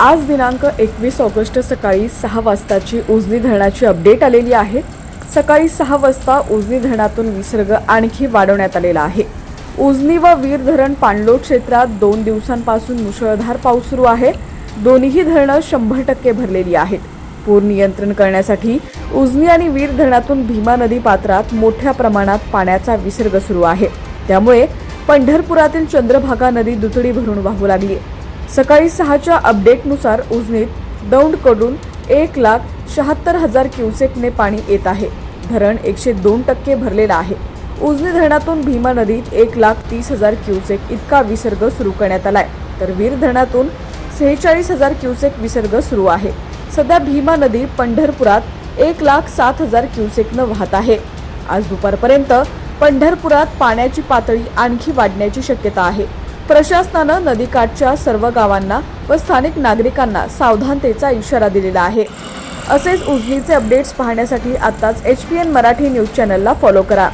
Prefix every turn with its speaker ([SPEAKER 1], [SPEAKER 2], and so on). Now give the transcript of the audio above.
[SPEAKER 1] आज दिनांक एकवीस ऑगस्ट सकाळी सहा वाजताची उजनी धरणाची अपडेट आलेली आहे. सकाळी सहा वाजता उजनी धरणातून विसर्ग आणखी वाढवण्यात आलेला आहे. उजनी व वीर धरण पाणलोट क्षेत्रात दोन दिवसांपासून मुसळधार पाऊस सुरू आहे. दोन्ही धरणं शंभर टक्के भरलेली आहेत. पूर नियंत्रण करण्यासाठी उजनी आणि वीर धरणातून भीमा नदी पात्रात मोठ्या प्रमाणात पाण्याचा विसर्ग सुरू आहे. त्यामुळे पंढरपुरातील चंद्रभागा नदी दुतडी भरून वाहू लागली आहे. सकाळी सहाच्या अपडेटनुसार उजनीत दौंडकडून एक लाख शहात्तर हजार क्युसेकने पाणी येत आहे. धरण एकशे दोन टक्के भरलेलं आहे. उजनी धरणातून भीमा नदीत एक लाख तीस हजार क्युसेक इतका विसर्ग सुरू करण्यात आलाय. तर वीर धरणातून सेहेचाळीस हजार क्युसेक विसर्ग सुरू आहे. सध्या भीमा नदी पंढरपुरात एक लाख सात हजार क्युसेकनं वाहत आहे. आज दुपारपर्यंत पंढरपुरात पाण्याची पातळी आणखी वाढण्याची शक्यता आहे. प्रशासनानं नदीकाठच्या सर्व गावांना व स्थानिक नागरिकांना सावधानतेचा इशारा दिलेला आहे. असेच उजनीचे अपडेट्स पाहण्यासाठी आताच H P N Marathi news चॅनलला फॉलो करा.